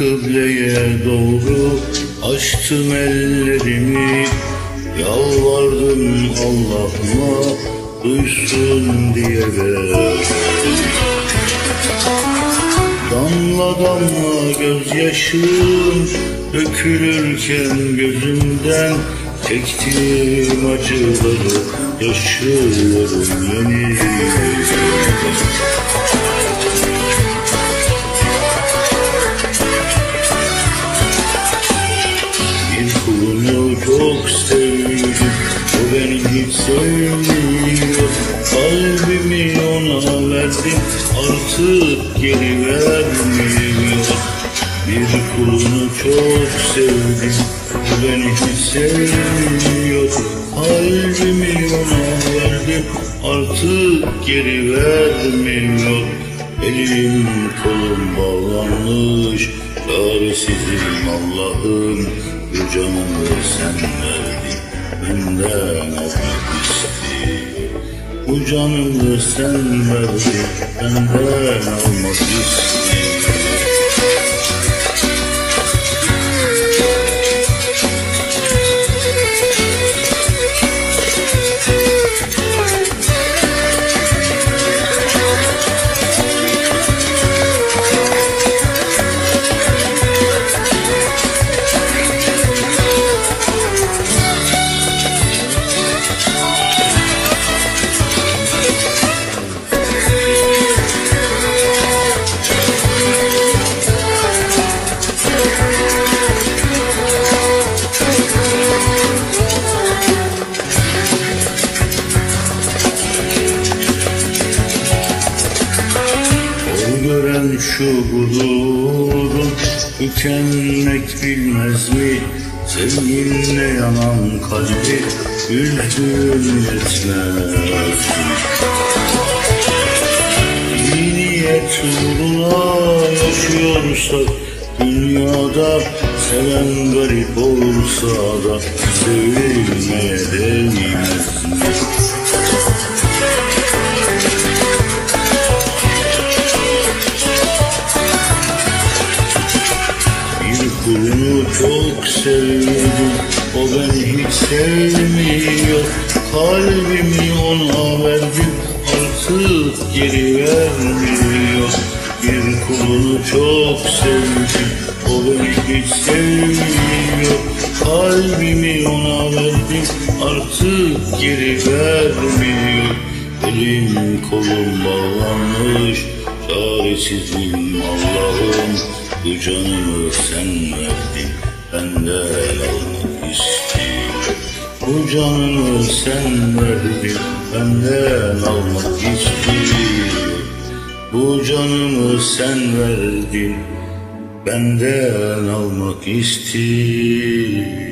Kıbleye doğru açtım ellerimi. Yalvardım Allah'ıma duysun diye de. Damla damla gözyaşım dökülürken gözümden Çektiğim acıları yaşıyorum yeniden geri vermiyor Bir kulunu çok sevdim. Beni hiç sevmiyor Kalbimi ona verdim. Artık geri vermiyor Elim kolum bağlanmış. Çaresizim Allah'ım. Bu canımı sen verdin. Benden istiyor Bu canımı sen verdin Benden almak istiyor gören şu gururun tükenmek bilmez mi? Sevginle yanan kalbi üzdün etmez mi? İyi niyet uğruna yaşıyorsak Dünyada seven garip olsa da Sevilmeye değmez mi? Çok sevdim O beni hiç sevmiyor. Kalbimi ona verdim Artık geri vermiyor. Bir kulunu çok sevdim O beni hiç sevmiyor. Kalbimi ona verdim Artık geri vermiyor. Elim kolum bağlanmış Çaresizim Allah'ım Bu canımı sen verdin Benden almak istiyor Bu canımı sen verdin Benden almak istiyor Bu canımı sen verdin Benden almak istiyor